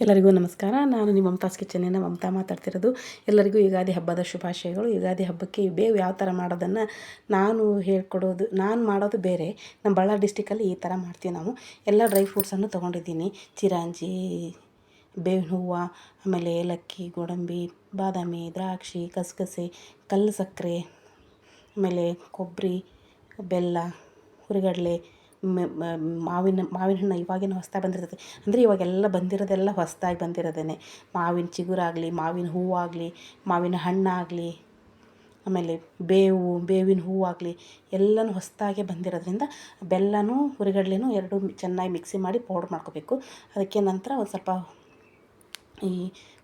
ಎಲ್ಲರಿಗೂ ನಮಸ್ಕಾರ. ನಾನು ನಿಮ್ಮ ಮಮತಾಸ್ ಕಿಚನಿನ ಮಮತಾ ಮಾತಾಡ್ತಿರೋದು. ಎಲ್ಲರಿಗೂ ಯುಗಾದಿ ಹಬ್ಬದ ಶುಭಾಶಯಗಳು. ಯುಗಾದಿ ಹಬ್ಬಕ್ಕೆ ಬೇವು ಯಾವ ಥರ ಮಾಡೋದನ್ನು ನಾನು ಹೇಳ್ಕೊಡೋದು, ನಾನು ಮಾಡೋದು ಬೇರೆ. ನಮ್ಮ ಬಳ್ಳಾರಿ ಡಿಸ್ಟಿಕಲ್ಲಿ ಈ ಥರ ಮಾಡ್ತೀವಿ ನಾವು. ಎಲ್ಲ ಡ್ರೈ ಫ್ರೂಟ್ಸನ್ನು ತೊಗೊಂಡಿದ್ದೀನಿ. ಚಿರಾಂಜಿ, ಬೇವಿನ ಹೂವು, ಆಮೇಲೆ ಏಲಕ್ಕಿ, ಗೋಡಂಬಿ, ಬಾದಾಮಿ, ದ್ರಾಕ್ಷಿ ಗಸಗಸೆ ಕಲ್ಲು ಸಕ್ಕರೆ ಆಮೇಲೆ ಕೊಬ್ಬರಿ ಬೆಲ್ಲ, ಹುರಿಗಡಲೆ ಮಾವಿನ ಮಾವಿನ ಹಣ್ಣು ಇವಾಗಿನ ಹೊಸ್ದಾಗಿ ಬಂದಿರ್ತೈತೆ ಅಂದರೆ ಇವಾಗೆಲ್ಲ ಬಂದಿರೋದೆಲ್ಲ ಹೊಸ್ದಾಗಿ ಬಂದಿರೋದೇ ಮಾವಿನ ಚಿಗುರಾಗಲಿ, ಮಾವಿನ ಹೂವಾಗಲಿ, ಮಾವಿನ ಹಣ್ಣಾಗಲಿ, ಆಮೇಲೆ ಬೇವು, ಬೇವಿನ ಹೂವಾಗಲಿ ಎಲ್ಲನೂ ಹೊಸದಾಗೆ ಬಂದಿರೋದ್ರಿಂದ ಬೆಲ್ಲನೂ, ಹುರಿಗಡ್ಲೆನೂ ಎರಡೂ ಚೆನ್ನಾಗಿ ಮಿಕ್ಸಿ ಮಾಡಿ ಪೌಡ್ರ್ ಮಾಡ್ಕೋಬೇಕು. ಅದಕ್ಕೆ ನಂತರ ಒಂದು ಸ್ವಲ್ಪ ಈ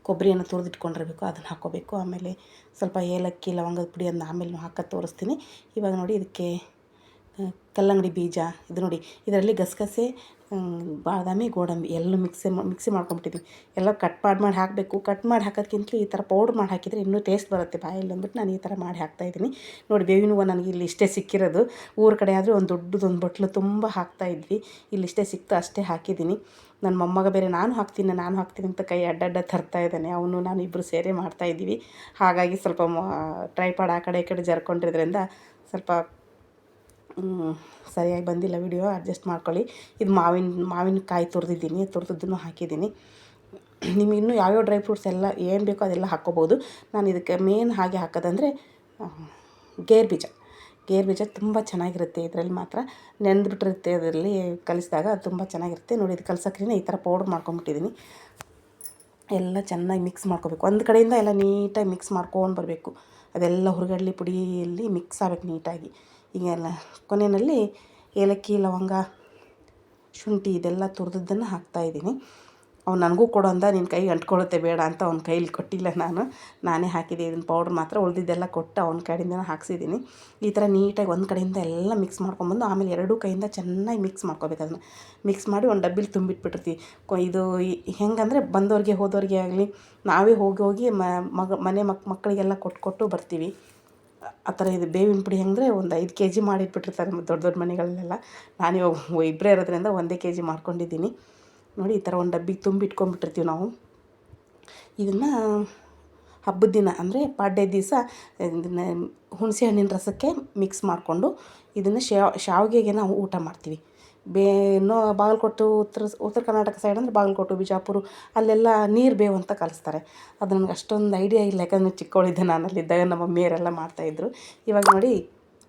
ಕೊಬ್ಬರಿಯನ್ನು ತುರಿದಿಟ್ಕೊಂಡಿರಬೇಕು. ಅದನ್ನು ಹಾಕ್ಕೋಬೇಕು. ಆಮೇಲೆ ಸ್ವಲ್ಪ ಏಲಕ್ಕಿ, ಲವಂಗದ ಪುಡಿ ಅದನ್ನ ಆಮೇಲೆ ಹಾಕೋದು ತೋರಿಸ್ತೀನಿ. ಇವಾಗ ನೋಡಿ ಇದಕ್ಕೆ ಕಲ್ಲಂಗಡಿ ಬೀಜ, ಇದು ನೋಡಿ. ಇದರಲ್ಲಿ ಗಸಗಸೆ ಬಾದಾಮಿ, ಗೋಡಂಬಿ ಎಲ್ಲ ಮಿಕ್ಸಿ ಮಿಕ್ಸಿ ಮಾಡ್ಕೊಂಬಿಟ್ಟಿದ್ವಿ. ಎಲ್ಲ ಕಟ್ ಮಾಡಿ ಮಾಡಿ ಹಾಕಬೇಕು. ಕಟ್ ಮಾಡಿ ಹಾಕೋದ್ಕಿಂತಲೂ ಈ ಥರ ಪೌಡ್ರ್ ಮಾಡಿ ಹಾಕಿದರೆ ಇನ್ನೂ ಟೇಸ್ಟ್ ಬರುತ್ತೆ ಬಾಯಲ್ಲಿ ಅಂದ್ಬಿಟ್ಟು ನಾನು ಈ ಥರ ಮಾಡಿ ಹಾಕ್ತಾಯಿದ್ದೀನಿ ನೋಡಿ, ಬೇವಿನ ಹೂವು ನನಗೆ ಇಲ್ಲಿ ಇಷ್ಟೇ ಸಿಕ್ಕಿರೋದು. ಊರ ಕಡೆ ಆದರೆ ಒಂದು ದೊಡ್ಡದೊಂದು ಬಟ್ಲು ತುಂಬ ಹಾಕ್ತಾಯಿದ್ವಿ ಇಲ್ಲಿ ಇಷ್ಟೇ ಸಿಕ್ತು, ಅಷ್ಟೇ ಹಾಕಿದ್ದೀನಿ. ನನ್ನ ಮೊಮ್ಮಗ ಬೇರೆ ನಾನು ಹಾಕ್ತೀನಿ ನಾನು ಹಾಕ್ತೀನಿ ಅಂತ ಕೈ ಅಡ್ಡಡ್ಡ ತರ್ತಾ ಇದ್ದಾನೆ. ಅವನು, ನಾನು ಇಬ್ಬರು ಸೇರೇ ಮಾಡ್ತಾಯಿದ್ದೀವಿ ಹಾಗಾಗಿ ಸ್ವಲ್ಪ ಟ್ರೈಪಾಡ್ ಆ ಕಡೆ ಈ ಕಡೆ ಜರ್ಕೊಂಡಿದ್ರಿಂದ ಸ್ವಲ್ಪ ಸರಿಯಾಗಿ ಬಂದಿಲ್ಲ ವಿಡಿಯೋ ಅಡ್ಜಸ್ಟ್ ಮಾಡ್ಕೊಳ್ಳಿ. ಇದು ಮಾವಿನ ಮಾವಿನಕಾಯಿ ತುರಿದಿದ್ದೀನಿ, ತುರಿದದ್ದನ್ನು ಹಾಕಿದ್ದೀನಿ. ನಿಮ್ಗೆ ಇನ್ನೂ ಯಾವ್ಯಾವ ಡ್ರೈ ಫ್ರೂಟ್ಸ್ ಎಲ್ಲ ಏನು ಬೇಕೋ ಅದೆಲ್ಲ ಹಾಕ್ಕೋಬೋದು. ನಾನು ಇದಕ್ಕೆ ಮೇನ್ ಹಾಗೆ ಹಾಕೋದಂದರೆ ಗೇರ್ ಬೀಜ. ಗೇರ್ ಬೀಜ ತುಂಬ ಚೆನ್ನಾಗಿರುತ್ತೆ ಇದರಲ್ಲಿ ಮಾತ್ರ. ನೆನೆದ್ಬಿಟ್ಟಿರುತ್ತೆ ಅದರಲ್ಲಿ ಕಲಿಸಿದಾಗ ಅದು ತುಂಬ ಚೆನ್ನಾಗಿರುತ್ತೆ. ನೋಡಿ, ಇದು ಕಲ್ಸೋಕ್ಕಿಂತ ಈ ಥರ ಪೌಡ್ರ್ ಮಾಡ್ಕೊಂಬಿಟ್ಟಿದ್ದೀನಿ. ಎಲ್ಲ ಚೆನ್ನಾಗಿ ಮಿಕ್ಸ್ ಮಾಡ್ಕೋಬೇಕು. ಒಂದು ಕಡೆಯಿಂದ ಎಲ್ಲ ನೀಟಾಗಿ ಮಿಕ್ಸ್ ಮಾಡ್ಕೊಂಡು ಬರಬೇಕು. ಅದೆಲ್ಲ ಹುರುಗಡ್ಲಿ ಪುಡಿಯಲ್ಲಿ ಮಿಕ್ಸ್ ಆಗಬೇಕು ನೀಟಾಗಿ. ಹೀಗೆಲ್ಲ ಕೊನೆಯಲ್ಲಿ ಏಲಕ್ಕಿ ಲವಂಗ ಶುಂಠಿ ಇದೆಲ್ಲ ತುರಿದದ್ದನ್ನು ಹಾಕ್ತಾಯಿದ್ದೀನಿ ಅವ್ನು ನನಗೂ ಕೊಡು ಅಂದ ನಿನ್ನ ಕೈಗೆ ಅಂಟ್ಕೊಳ್ಳುತ್ತೆ ಬೇಡ ಅಂತ ಅವ್ನ ಕೈಲಿ ಕೊಟ್ಟಿಲ್ಲ ನಾನು. ನಾನೇ ಹಾಕಿದ್ದೆ ಇದನ್ನು ಪೌಡ್ರ್ ಮಾತ್ರ, ಉಳಿದಿದ್ದೆಲ್ಲ ಕೊಟ್ಟು ಅವ್ನ ಕಡೆಯಿಂದ ಹಾಕ್ಸಿದ್ದೀನಿ. ಈ ಥರ ನೀಟಾಗಿ ಒಂದು ಕಡೆಯಿಂದ ಎಲ್ಲ ಮಿಕ್ಸ್ ಮಾಡ್ಕೊಂಬಂದು ಆಮೇಲೆ ಎರಡೂ ಕೈಯಿಂದ ಚೆನ್ನಾಗಿ ಮಿಕ್ಸ್ ಮಾಡ್ಕೋಬೇಕು ಅದನ್ನು. ಮಿಕ್ಸ್ ಮಾಡಿ ಒಂದು ಡಬ್ಬಿಲಿ ತುಂಬಿಟ್ಬಿಟ್ಟಿರ್ತೀವಿ. ಇದು ಹೆಂಗಂದರೆ ಬಂದವ್ರಿಗೆ ಹೋದವ್ರಿಗೆ ಆಗಲಿ, ನಾವೇ ಹೋಗಿ ಹೋಗಿ ಮಗ, ಮನೆ ಮಕ್, ಮಕ್ಕಳಿಗೆಲ್ಲ ಕೊಟ್ಟು ಕೊಟ್ಟು ಬರ್ತೀವಿ. ಆ ಥರ ಇದು ಬೇವಿನ ಪುಡಿ ಹೆಂಗಂದ್ರೆ ಒಂದು ಐದು ಕೆ ಜಿ ಮಾಡಿಟ್ಬಿಟ್ಟಿರ್ತಾರೆ ದೊಡ್ಡ ದೊಡ್ಡ ಮನೆಗಳಲ್ಲೆಲ್ಲ ನಾನು ಇವಾಗ ಇಬ್ಬರೇ ಇರೋದ್ರಿಂದ ಒಂದೇ ಕೆ ಜಿ ಮಾಡ್ಕೊಂಡಿದ್ದೀನಿ. ನೋಡಿ, ಈ ಥರ ಒಂದು ಡಬ್ಬಿಗೆ ತುಂಬಿ ಇಟ್ಕೊಂಡ್ಬಿಟ್ಟಿರ್ತೀವಿ ನಾವು. ಇದನ್ನು ಹಬ್ಬದ ದಿನ ಅಂದರೆ ಪಾಡ್ಯ ದಿವಸ, ಇದನ್ನು ಹುಣಸೆ ಹಣ್ಣಿನ ರಸಕ್ಕೆ ಮಿಕ್ಸ್ ಮಾಡಿಕೊಂಡು ಇದನ್ನು ಶಾವಿಗೆಗೆ ನಾವು ಊಟ ಮಾಡ್ತೀವಿ. ಬೇ, ಇನ್ನೂ ಬಾಗಲಕೋಟೆ, ಉತ್ತರ ಉತ್ತರ ಕರ್ನಾಟಕ ಸೈಡ್ ಅಂದರೆ ಬಾಗಲಕೋಟೆ, ಬಿಜಾಪುರ, ಅಲ್ಲೆಲ್ಲ ನೀರು ಬೇವು ಅಂತ ಕಲಿಸ್ತಾರೆ. ಅದು ನನಗೆ ಅಷ್ಟೊಂದು ಐಡಿಯಾ ಇಲ್ಲ, ಯಾಕಂದರೆ ಚಿಕ್ಕವಳಿದ್ದೆ ನಾನು ಅಲ್ಲಿದ್ದಾಗ ನಮ್ಮ ಮಮ್ಮಿಯರೆಲ್ಲ ಮಾಡ್ತಾಯಿದ್ರು ಇವಾಗ ನೋಡಿ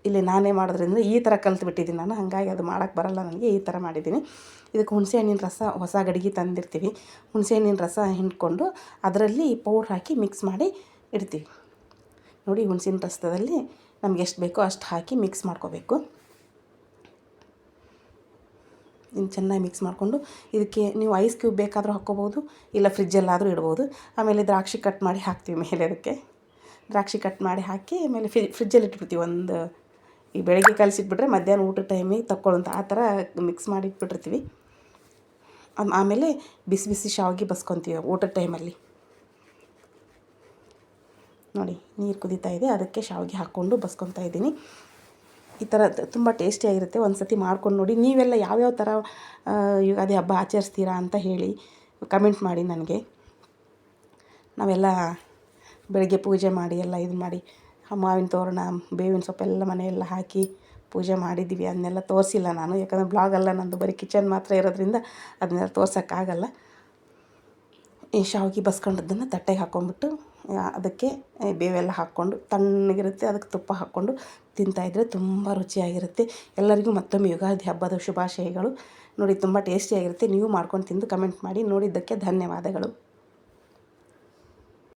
ಇಲ್ಲಿ ನಾನೇ ಮಾಡೋದ್ರಿಂದ ಈ ಥರ ಕಲ್ತ್ಬಿಟ್ಟಿದ್ದೀನಿ ನಾನು. ಹಾಗಾಗಿ ಅದು ಮಾಡೋಕ್ಕೆ ಬರಲ್ಲ ನನಗೆ, ಈ ಥರ ಮಾಡಿದ್ದೀನಿ. ಇದಕ್ಕೆ ಹುಣಸೆಹಣ್ಣಿನ ರಸ, ಹೊಸ ಗಡಿಗೆ ತಂದಿರ್ತೀವಿ. ಹುಣಸೆ ಹಣ್ಣಿನ ರಸ ಹಿಂಡ್ಕೊಂಡು ಅದರಲ್ಲಿ ಪೌಡ್ರ್ ಹಾಕಿ ಮಿಕ್ಸ್ ಮಾಡಿ ಇಡ್ತೀವಿ. ನೋಡಿ ಹುಣಸಿನ ರಸದಲ್ಲಿ ನಮ್ಗೆ ಎಷ್ಟು ಬೇಕೋ ಅಷ್ಟು ಹಾಕಿ ಮಿಕ್ಸ್ ಮಾಡ್ಕೋಬೇಕು. ಇನ್ನು ಚೆನ್ನಾಗಿ ಮಿಕ್ಸ್ ಮಾಡಿಕೊಂಡು ಇದಕ್ಕೆ ನೀವು ಐಸ್ ಕ್ಯೂಬ್ ಬೇಕಾದರೂ ಹಾಕ್ಕೋಬೋದು, ಇಲ್ಲ ಫ್ರಿಜ್ಜಲ್ಲಾದರೂ ಇಡ್ಬೋದು. ಆಮೇಲೆ ದ್ರಾಕ್ಷಿ ಕಟ್ ಮಾಡಿ ಹಾಕ್ತೀವಿ ಮೇಲೆ ಅದಕ್ಕೆ ದ್ರಾಕ್ಷಿ ಕಟ್ ಮಾಡಿ ಹಾಕಿ ಆಮೇಲೆ ಫ್ರಿ, ಫ್ರಿಜ್ಜಲ್ಲಿ ಇಟ್ಬಿಡ್ತೀವಿ ಒಂದು ಈ ಬೆಳಗ್ಗೆ ಕಲಸಿಟ್ಬಿಟ್ರೆ ಮಧ್ಯಾಹ್ನ ಊಟದ ಟೈಮಿಗೆ ತಕ್ಕೊಳ್ಳೋಂಥ ಆ ಥರ ಮಿಕ್ಸ್ ಮಾಡಿ ಇಟ್ಬಿಟ್ಟಿರ್ತೀವಿ ಆಮೇಲೆ ಬಿಸಿ ಬಿಸಿ ಶಾವಿಗೆ ಬಸ್ಕೊತೀವಿ ಊಟದ ಟೈಮಲ್ಲಿ. ನೋಡಿ, ನೀರು ಕುದೀತಾ ಇದೆ, ಅದಕ್ಕೆ ಶಾವಿಗೆ ಹಾಕ್ಕೊಂಡು ಬಸ್ಕೊತಾ ಇದ್ದೀನಿ. ಈ ಥರ ತುಂಬ ಟೇಸ್ಟಿಯಾಗಿರುತ್ತೆ ಒಂದು ಸತಿ ಮಾಡ್ಕೊಂಡು ನೋಡಿ, ನೀವೆಲ್ಲ ಯಾವ್ಯಾವ ಥರ ಯುಗಾದಿ ಹಬ್ಬ ಆಚರಿಸ್ತೀರಾ ಅಂತ ಹೇಳಿ ಕಮೆಂಟ್ ಮಾಡಿ ನನಗೆ. ನಾವೆಲ್ಲ ಬೆಳಗ್ಗೆ ಪೂಜೆ ಮಾಡಿ, ಎಲ್ಲ ಇದು ಮಾಡಿ ಮಾವಿನ ತೋರಣ, ಬೇವಿನ ಸೊಪ್ಪೆಲ್ಲ ಮನೆಯೆಲ್ಲ ಹಾಕಿ ಪೂಜೆ ಮಾಡಿದ್ದೀವಿ. ಅದನ್ನೆಲ್ಲ ತೋರಿಸಿಲ್ಲ ನಾನು. ಯಾಕಂದರೆ ಬ್ಲಾಗಲ್ಲ ನಂದು ಬರೀ ಕಿಚನ್ ಮಾತ್ರ ಇರೋದ್ರಿಂದ ಅದನ್ನೆಲ್ಲ ತೋರ್ಸೋಕ್ಕಾಗಲ್ಲ. ಈ ಶಾವಿಗೆ ಬಸ್ಕೊಂಡದ್ದನ್ನು ತಟ್ಟೆಗೆ ಹಾಕ್ಕೊಂಡ್ಬಿಟ್ಟು ಅದಕ್ಕೆ ಬೇವೆಲ್ಲ ಹಾಕ್ಕೊಂಡು ತಣ್ಣಗಿರುತ್ತೆ. ಅದಕ್ಕೆ ತುಪ್ಪ ಹಾಕ್ಕೊಂಡು ತಿಂತಾಯಿದ್ರೆ ತುಂಬ ರುಚಿಯಾಗಿರುತ್ತೆ. ಎಲ್ಲರಿಗೂ ಮತ್ತೊಮ್ಮೆ ಯುಗಾದಿ ಹಬ್ಬದ ಶುಭಾಶಯಗಳು. ನೋಡಿ, ತುಂಬ ಟೇಸ್ಟಿಯಾಗಿರುತ್ತೆ. ನೀವು ಮಾಡ್ಕೊಂಡು ತಿಂದು ಕಮೆಂಟ್ ಮಾಡಿ. ನೋಡಿದ್ದಕ್ಕೆ ಧನ್ಯವಾದಗಳು.